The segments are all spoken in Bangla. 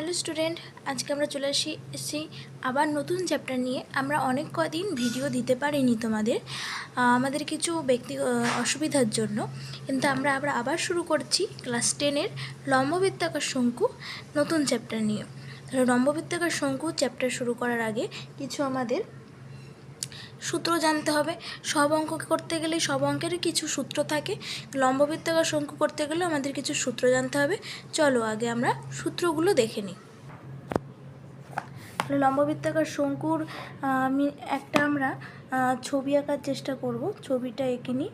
হ্যালো স্টুডেন্ট, আজকে আমরা চলে আসি এসেছি আবার নতুন চ্যাপ্টার নিয়ে। আমরা অনেক কদিন ভিডিও দিতে পারিনি তোমাদের। আমাদের কিছু ব্যক্তি অসুবিধার জন্য। কিন্তু আমরা আবার আবার শুরু করছি ক্লাস টেনের লম্ববৃত্তাকার শঙ্কু নতুন চ্যাপ্টার নিয়ে। লম্ববৃত্তাকার শঙ্কু চ্যাপ্টার শুরু করার আগে কিছু আমাদের সূত্র জানতে হবে। সব অঙ্ক করতে গেলে সব অঙ্কেরই কিছু সূত্র থাকে। লম্ববৃত্তাকার শঙ্কু করতে গেলে আমাদের কিছু সূত্র জানতে হবে। চলো আগে আমরা সূত্রগুলো দেখে নিই। লম্ববৃত্তাকার শঙ্কুর আমি একটা আমরা ছবি আঁকার চেষ্টা করব। ছবিটা এঁকে নিই।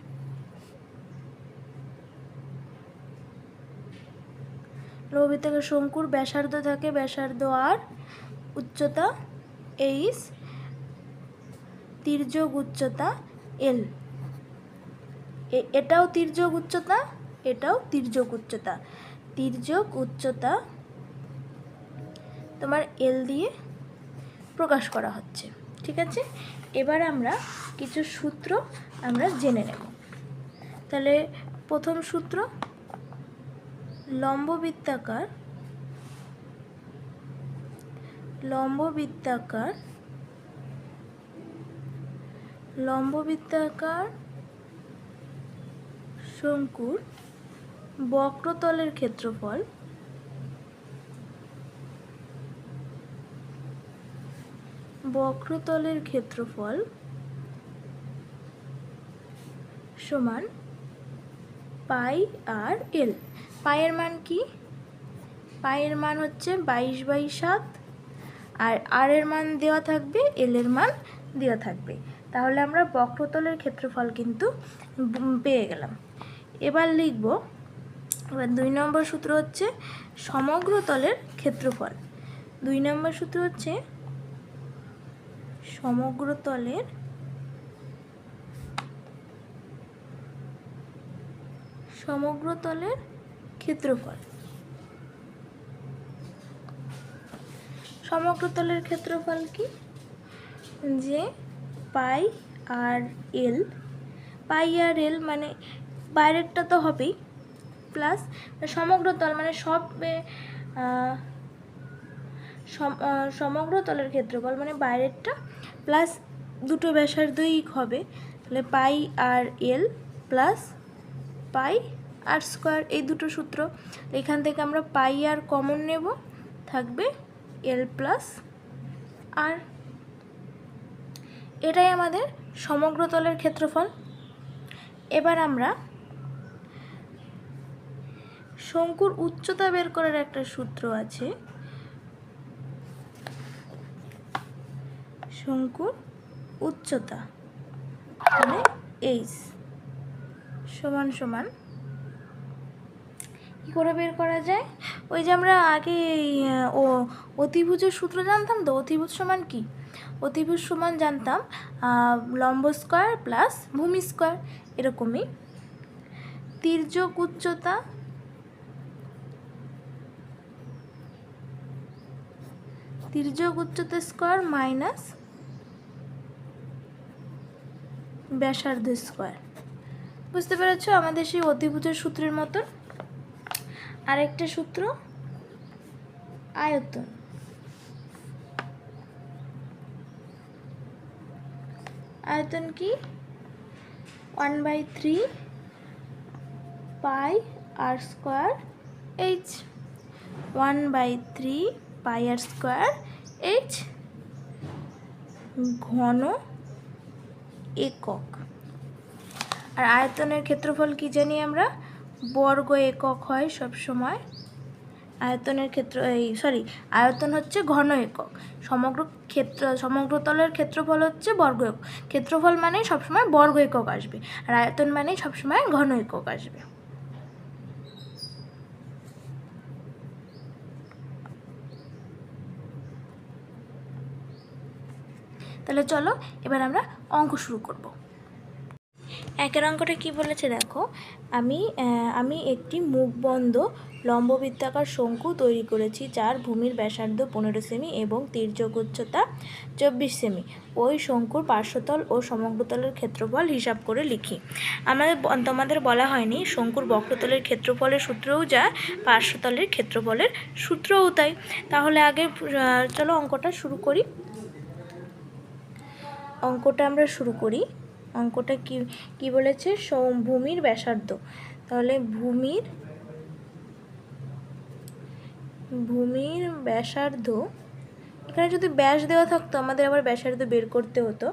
লম্ববৃত্তাকার শঙ্কুর ব্যাসার্ধ থাকে, ব্যাসার্ধ আর, উচ্চতা এইচ তির্যক উচ্চতা এল এটাও তির্যক উচ্চতা এটাও তির্যক উচ্চতা তির্যক উচ্চতা তোমার এল দিয়ে প্রকাশ করা হচ্ছে, ঠিক আছে? এবার আমরা কিছু সূত্র আমরা জেনে নেব। তাহলে প্রথম সূত্র, লম্ববৃত্তাকার লম্ববৃত্তাকার লম্ববৃত্তাকার শঙ্কুর বক্রতলের ক্ষেত্রফল বক্রতলের ক্ষেত্রফল সমান পাই আর এল। পায়ের মান কি? পায়ের মান হচ্ছে বাইশ বাই সাত, আর আর এর মান দেওয়া থাকবে, এল এর মান দেওয়া থাকবে। তাহলে আমরা বক্রতলের ক্ষেত্রফল কিন্তু পেয়ে গেলাম। এবার লিখব, এবার দুই নম্বর সূত্র হচ্ছে সমগ্র তলের ক্ষেত্রফল। দুই নম্বর সূত্র হচ্ছে সমগ্র তলের সমগ্র তলের ক্ষেত্রফল। সমগ্র তলের ক্ষেত্রফল কি? যে পাই আর এল। পাই আর এল মানে বাইরেরটা তো হবেই। প্লাস সমগ্র তল মানে সব সমগ্র তলের ক্ষেত্রফল মানে বাইরেরটা প্লাস দুটো ব্যাসার্ধই হবে। তাহলে পাই আর এল প্লাস পাই আর স্কোয়ার এই দুটো সূত্র। এখান থেকে আমরা পাই আর কমন নেব, থাকবে এল প্লাস আর এটাই আমাদের সমগ্র তলের ক্ষেত্রফল। এবার আমরা শঙ্কুর উচ্চতা বের করার একটা সূত্র আছে। শঙ্কুর উচ্চতা মানে এইচ সমান সমান করে বের করা যায়? ওই যে আমরা আগে ও, অতিভুজের সূত্র জানতাম তো? অতিভুজ সমান কি? অতিভুজ সমান জানতাম লম্ব স্কোয়ার প্লাস ভূমি স্কোয়ার এরকমই। তির্যক উচ্চতা তির্যক উচ্চতা স্কোয়ার মাইনাস ব্যাসার্ধ স্কোয়ার। বুঝতে পেরেছ? আমাদের সেই অতিভুজের সূত্রের মতন। আরেকটা সূত্র, আয়তন। আয়তন কি? One by three pi r square h one by three pi r square h ঘন একক। আর আয়তনের ক্ষেত্রফল কি জানি আমরা? বর্গ একক হয় সব সময় আয়তনের ক্ষেত্র, এই সরি আয়তন হচ্ছে ঘন একক। সমগ্র ক্ষেত্র, সমগ্র তলের ক্ষেত্রফল হচ্ছে বর্গ একক। ক্ষেত্রফল মানেই সবসময় বর্গ একক আসবে, আর আয়তন মানেই সবসময় ঘন একক আসবে। তাহলে চলো, এবার আমরা অঙ্ক শুরু করব। একের অঙ্কটা কি বলেছে দেখো? আমি আমি একটি মুখবন্ধ লম্ববৃত্তাকার শঙ্কু তৈরি করেছি যার ভূমির ব্যাসার্ধ পনেরো সেমি এবং তির্যক উচ্চতা চব্বিশ সেমি। ওই শঙ্কুর পার্শ্বতল ও সমগ্রতলের ক্ষেত্রফল হিসাব করে লিখি। আমাদের তোমাদের বলা হয়নি শঙ্কুর বক্রতলের ক্ষেত্রফলের সূত্রও যা, পার্শ্বতলের ক্ষেত্রফলের সূত্রও তাই। তাহলে আগে চলো অঙ্কটা শুরু করি। অঙ্কটা আমরা শুরু করি। অঙ্কটা কি কি বলেছে? ভূমির ব্যাসার্ধ। তাহলে ভূমির ভূমির ব্যাসার্ধ, এখানে যদি ব্যাস দেওয়া থাকতো, আমাদের আবার ব্যাসার্ধ বের করতে হতো।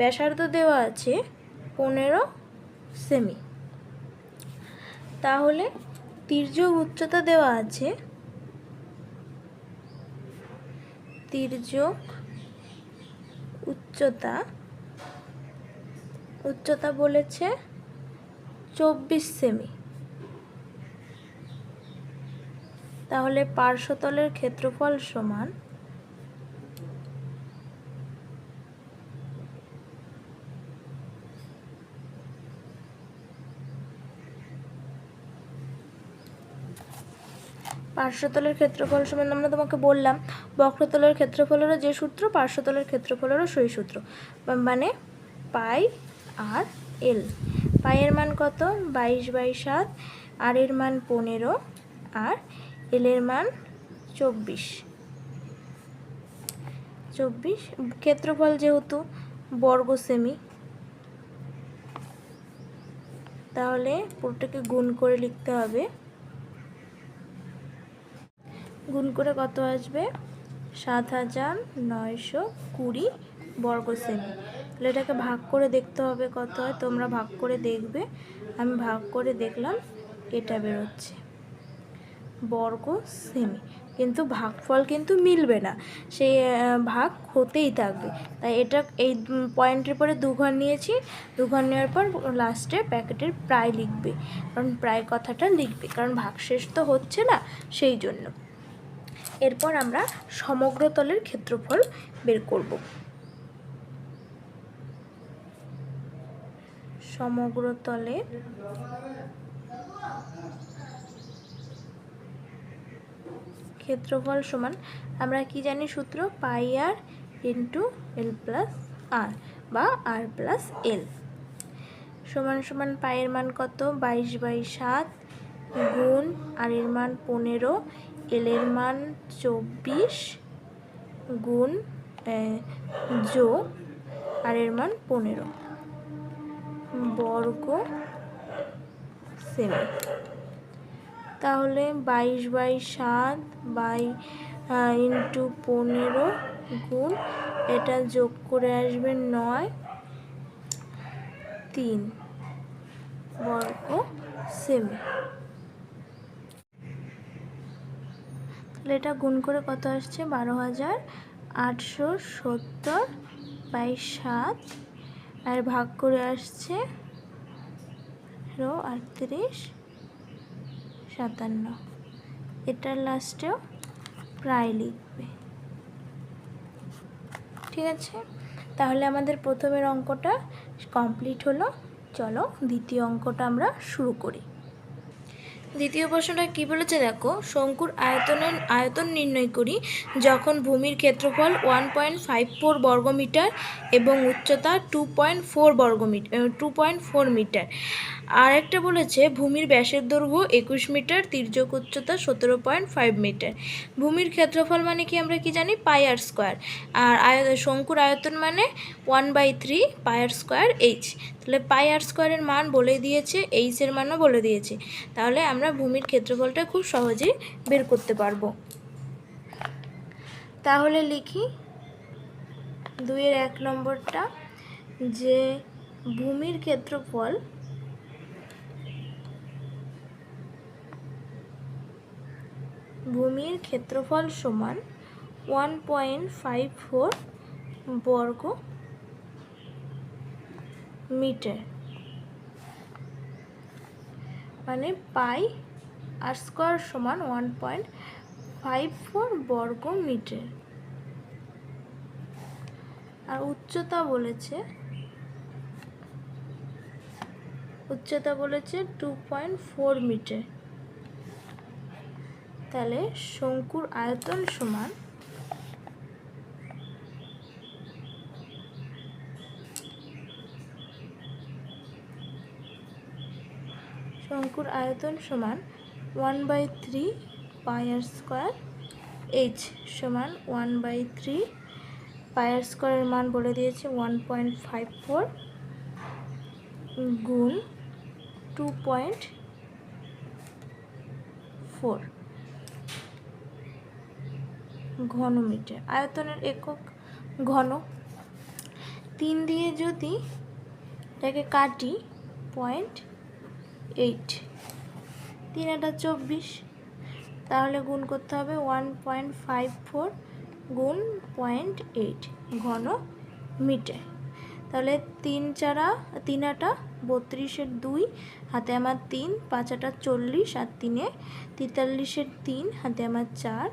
ব্যাসার্ধ দেওয়া আছে পনেরো সেমি। তাহলে তির্যক উচ্চতা দেওয়া আছে তির্যক উচ্চতা উচ্চতা বলেছে চব্বিশ সেমি। তাহলে পার্শ্বতলের ক্ষেত্রফল সমান পার্শ্বতলের ক্ষেত্রফল সমান, আমরা তোমাকে বললাম, বক্রতলের ক্ষেত্রফলেরও যে সূত্র, পার্শ্বতলের ক্ষেত্রফলেরও সেই সূত্র। মানে পাই আর এল। পায়ের মান কত? বাইশ বাই সাত। আর এর মান পনেরো। আর এল এর মান চব্বিশ। চব্বিশ। ক্ষেত্রফল যেহেতু বর্গ সেমি তাহলে পুরোটাকে গুণ করে লিখতে হবে। গুণ করে কত আসবে? সাত হাজার নয়শো কুড়ি বর্গ সেমি তাহলে এটাকে ভাগ করে দেখতে হবে কত হয়। তোমরা ভাগ করে দেখবে। আমি ভাগ করে দেখলাম, এটা বেরোচ্ছে। বর্গ সেমি কিন্তু ভাগফল কিন্তু মিলবে না। সেই ভাগ হতেই থাকবে। তাই এটা এই পয়েন্টের পরে দু ঘর নিয়েছি। দু ঘর নেওয়ার পর লাস্টে প্যাকেটের প্রায় লিখবে। কারণ প্রায় কথাটা লিখবে। কারণ ভাগশেষ তো হচ্ছে না, সেই জন্য। এরপর আমরা সমগ্র তলের ক্ষেত্রফল বের করব। সমগ্র তলে ক্ষেত্রফল সমান, আমরা কি জানি সূত্র? পাই আর ইন্টু এল প্লাস আর বা আর প্লাস এল। সমান সমান পায়ের মান কত? বাইশ বাই সাত গুণ আর এর মান পনেরো, এল এর মান চব্বিশ গুণ যোগ আর এর মান পনেরো। বর্গ সেমি। তাহলে বাইশ বাই সাত বাই ইন্টু পনেরো গুণ, এটা যোগ করে আসবে নয়, তিন বর্গ সেমি। তাহলে এটা গুণ করে কত আসছে? বারো হাজার আটশো সত্তর বাই সাত আর ভাগ করে আসছে আটত্রিশ, সাতান্ন। এটার লাস্টেও প্রায় লিখবে। ঠিক আছে? তাহলে আমাদের প্রথমের অঙ্কটা কমপ্লিট হলো। চলো দ্বিতীয় অঙ্কটা আমরা শুরু করি। দ্বিতীয় প্রশ্নটা কি বলেছে দেখো? শঙ্কুর আয়তনের, আয়তন নির্ণয় করি, যখন ভূমির ক্ষেত্রফল ওয়ান পয়েন্ট ফাইভ ফোর বর্গমিটার এবং উচ্চতা টু পয়েন্ট ফোর বর্গমিটার টু পয়েন্ট ফোর মিটার। আর একটা বলেছে, ভূমির ব্যাসের দৈর্ঘ্য একুশ মিটার, তির্যক উচ্চতা সতেরো পয়েন্ট ফাইভ মিটার ভূমির ক্ষেত্রফল মানে কি আমরা কি জানি? পাই আর স্কোয়ার আর আয় শঙ্কুর আয়তন মানে one by three pi r square h তাহলে পাই আর স্কোয়ারের মান বলে দিয়েছে এইচের মানও বলে দিয়েছে। তাহলে আমরা ভূমির ক্ষেত্রফলটা খুব সহজেই বের করতে পারব। তাহলে লিখি, দুইয়ের এক নম্বরটা যে ভূমির ক্ষেত্রফল ভূমির ক্ষেত্রফল সমান ওয়ান পয়েন্ট ফাইভ ফোর বর্গ মিটার মানে পাই আর স্কোয়ার সমান ওয়ান পয়েন্ট ফাইভ ফোর বর্গ মিটার। আর উচ্চতা বলেছে উচ্চতা বলেছে টু পয়েন্ট ফোর মিটার। তাহলে শঙ্কুর আয়তন সমান শঙ্কুর আয়তন সমান one by three pi r square h সমান one by three pi r স্কোয়ারের মান বলে দিয়েছে ওয়ান পয়েন্ট ফাইভ ফোর গুণ টু পয়েন্ট ফোর ঘনমিটার, আয়তনের একক ঘন। তিন দিয়ে যদি এটাকে কাটি পয়েন্ট এইট তিন একটা চব্বিশ, তাহলে গুণ করতে হবে ওয়ান পয়েন্ট ফাইভ ফোর গুণ পয়েন্ট এইট ঘন মিটার তাহলে তিন চারা, তিন আটা বত্রিশের দুই, হাতে আমার তিন, পাঁচ আটা চল্লিশ, আর তিনে তেতাল্লিশের তিন, হাতে আমার চার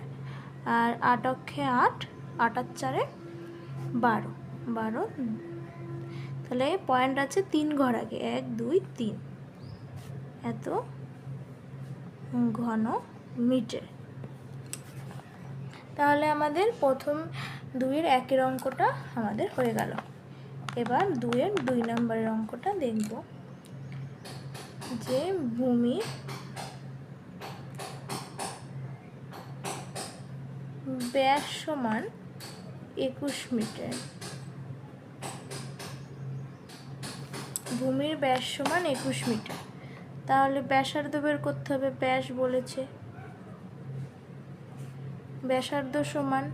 আর আট অক্ষে আট আটার চারে বারো বারো তাহলে পয়েন্ট আছে তিন ঘর আগে, এক, দুই, তিন। এত ঘন মিটার। তাহলে আমাদের প্রথম দুইয়ের একের অঙ্কটা আমাদের হয়ে গেল। এবার দুইয়ের দুই নম্বরের অঙ্কটা দেখব। যে ভূমি ব্যাস সমান একুশ মিটার। ভূমির ব্যাস সমান একুশ মিটার। তাহলে ব্যাসার্ধ বের করতে হবে, ব্যাস বলেছে। ব্যাসার্ধ সমান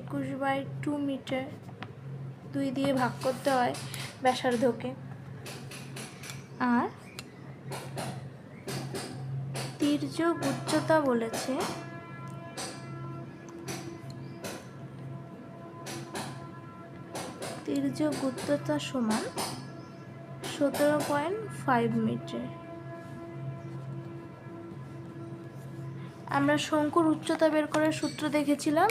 একুশ বাই টু মিটার দুই দিয়ে ভাগ করতে হয় ব্যাসার্ধকে। আর তির্যক উচ্চতা বলেছে তির্যক উচ্চতা সমান সতেরো পয়েন্ট ফাইভ মিটার। আমরা শঙ্কুর উচ্চতা বের করার সূত্র দেখেছিলাম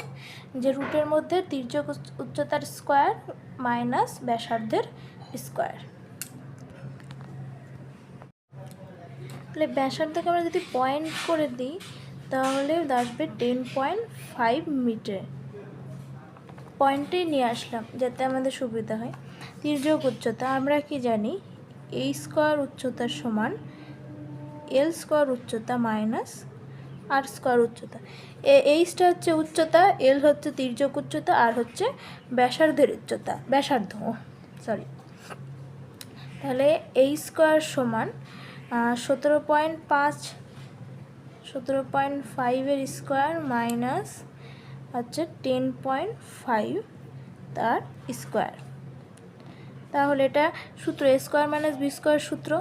যে রুটের মধ্যে উচ্চ- উচ্চতার স্কোয়ার মাইনাস ব্যাসার্ধের স্কোয়ার। তাহলে ব্যাসার্ধকে আমরা যদি পয়েন্ট করে দিই, তাহলে আসবে টেন পয়েন্ট ফাইভ মিটার। পয়েন্টেই নিয়ে আসলাম যাতে আমাদের সুবিধা হয়। তির্যক উচ্চতা, আমরা কি জানি? এই স্কোয়ার উচ্চতার সমান এল স্কোয়ার উচ্চতা মাইনাস আর স্কোয়ার উচ্চতা। এ এইচটা হচ্ছে উচ্চতা এল হচ্ছে তির্যক উচ্চতা আর হচ্ছে ব্যাসার্ধের উচ্চতা, ব্যাসার্ধ সরি তাহলে এই স্কোয়ার সমান সতেরো পয়েন্ট পাঁচ, সতেরো পয়েন্ট ফাইভের স্কোয়ার মাইনাস হচ্ছে টেন পয়েন্ট ফাইভ তার স্কোয়ার। তাহলে এটা সূত্র স্কোয়ার মাইনাস বি স্কোয়ার সূত্র।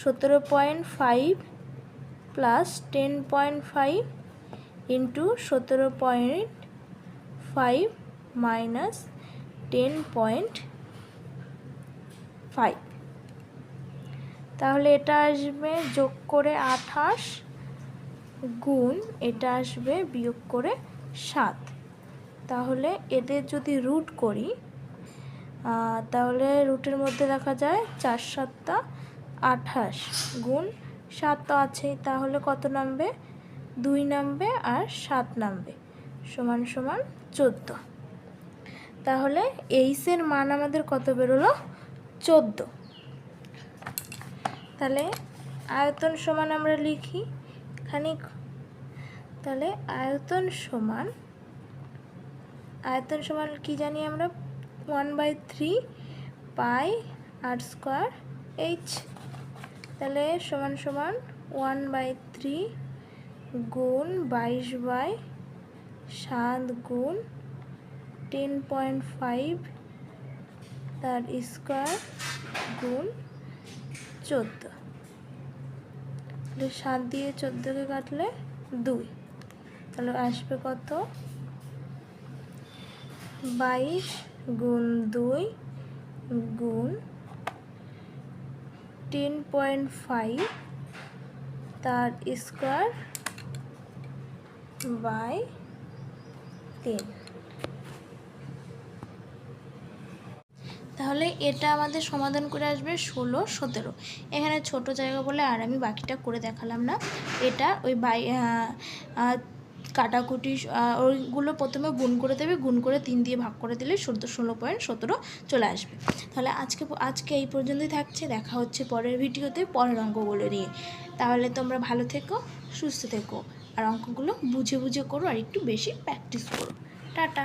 সতেরো point five plus ten point five into সতেরো point five minus ten point five. তাহলে এটা আসবে যোগ করে আঠাশ গুণ এটা আসবে বিয়োগ করে সাত। তাহলে এদের যদি রুট করি তাহলে রুটের মধ্যে দেখা যায় চার সাতটা আঠাশ গুণ সাত তো আছেই, তাহলে কত নামবে? দুই নামবে আর সাত নামবে, সমান সমান চোদ্দ। তাহলে এইসের মান আমাদের কত বেরোলো? চোদ্দ। তাহলে আয়তন সমান আমরা লিখি, খানিক তাহলে আয়তন সমান আয়তন সমান কি জানি আমরা? One by three pi r square h তাহলে সমান সমান ওয়ান বাই থ্রি গুণ বাইশ বাই সাত গুণ টেন পয়েন্ট ফাইভ তার স্কোয়ার গুণ চোদ্দ। সাত দিয়ে চোদ্দোকে কাটলে দুই। তাহলে আসবে কত? বাইশ গুণ দুই গুণ টেন পয়েন্ট ফাইভ তার স্কোয়ার বাই তিন তাহলে এটা আমাদের সমাধান করে আসবে ষোলো সতেরো। এখানে ছোট জায়গা বলে আর আমি বাকিটা করে দেখালাম না। এটা ওই বাই কাটাকুটি ওইগুলো প্রথমে গুণ করে দেবে, গুণ করে তিন দিয়ে ভাগ করে দিলে ষোলো ষোলো পয়েন্ট সতেরো চলে আসবে। তাহলে আজকে আজকে এই পর্যন্তই থাকছে। দেখা হচ্ছে পরের ভিডিওতে পরের অঙ্কগুলো নিয়ে। তাহলে তোমরা ভালো থেকো, সুস্থ থেকো, আর অঙ্কগুলো বুঝে বুঝে করো আর একটু বেশি প্র্যাকটিস করো। টাটা!